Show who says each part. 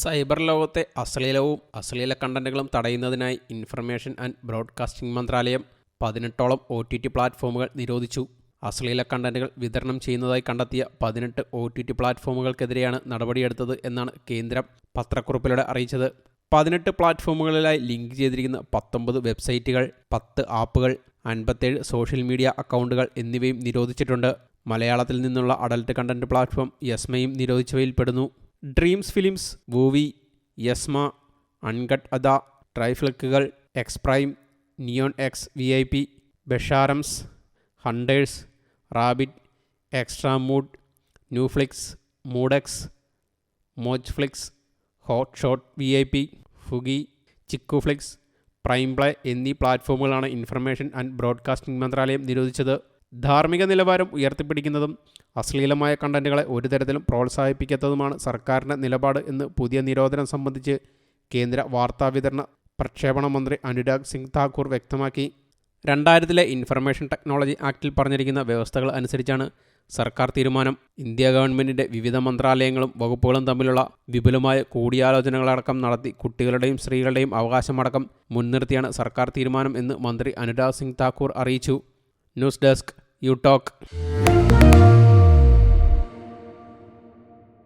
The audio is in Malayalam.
Speaker 1: സൈബർ ലോകത്തെ അശ്ലീലവും അശ്ലീല കണ്ടന്റുകളും തടയുന്നതിനായി ഇൻഫർമേഷൻ ആൻഡ് ബ്രോഡ്കാസ്റ്റിംഗ് മന്ത്രാലയം പതിനെട്ടോളം ഒ ടി ടി പ്ലാറ്റ്ഫോമുകൾ നിരോധിച്ചു. അശ്ലീല കണ്ടന്റുകൾ വിതരണം ചെയ്യുന്നതായി കണ്ടെത്തിയ പതിനെട്ട് ഒ ടി ടി പ്ലാറ്റ്ഫോമുകൾക്കെതിരെയാണ് നടപടിയെടുത്തത് എന്നാണ് കേന്ദ്രം പത്രക്കുറിപ്പിലൂടെ അറിയിച്ചത്. പതിനെട്ട് പ്ലാറ്റ്ഫോമുകളിലായി ലിങ്ക് ചെയ്തിരിക്കുന്ന പത്തൊമ്പത് വെബ്സൈറ്റുകൾ പത്ത് ആപ്പുകൾ അൻപത്തേഴ് സോഷ്യൽ മീഡിയ അക്കൗണ്ടുകൾ എന്നിവയും നിരോധിച്ചിട്ടുണ്ട്. മലയാളത്തിൽ നിന്നുള്ള അഡൽട്ട് കണ്ടന്റ് പ്ലാറ്റ്ഫോം യസ്മയും നിരോധിച്ചവയിൽപ്പെടുന്നു. Dreams films Voovi Yessma uncut Adha ട്രൈഫ്ലിക്കുകൾ Xprime Neon X V I P Besharams Hunters Rabbit Xtra Mood Neuflix Moodx Mojflix hot shot V I P Fugi Chikuflix Prime Play എന്നീ പ്ലാറ്റ്ഫോമുകളാണ് ഇൻഫർമേഷൻ ആൻഡ് ബ്രോഡ്കാസ്റ്റിംഗ് മന്ത്രാലയം നിരോധിച്ചത്. ധാർമ്മിക നിലവാരം ഉയർത്തിപ്പിടിക്കുന്നതും അശ്ലീലമായ കണ്ടന്റുകളെ ഒരു തരത്തിലും പ്രോത്സാഹിപ്പിക്കാത്തതുമാണ് സർക്കാരിന്റെ നിലപാട് എന്ന് പുതിയ നിരോധനം സംബന്ധിച്ച് കേന്ദ്ര വാർത്താവിതരണ പ്രക്ഷേപണ മന്ത്രി അനുരാഗ് സിംഗ് താക്കൂർ വ്യക്തമാക്കി. രണ്ടായിരത്തിലെ ഇൻഫർമേഷൻ ടെക്നോളജി ആക്ടിൽ പറഞ്ഞിരിക്കുന്ന വ്യവസ്ഥകൾ അനുസരിച്ചാണ് സർക്കാർ തീരുമാനം. ഇന്ത്യ ഗവൺമെന്റിന്റെ വിവിധ മന്ത്രാലയങ്ങളും വകുപ്പുകളും തമ്മിലുള്ള വിപുലമായ കൂടിയാലോചനകളടക്കം നടത്തി കുട്ടികളുടെയും സ്ത്രീകളുടെയും അവകാശമടക്കം മുൻനിർത്തിയാണ് സർക്കാർ തീരുമാനം എന്ന് മന്ത്രി അനുരാഗ് സിംഗ് താക്കൂർ അറിയിച്ചു. News desk you talk.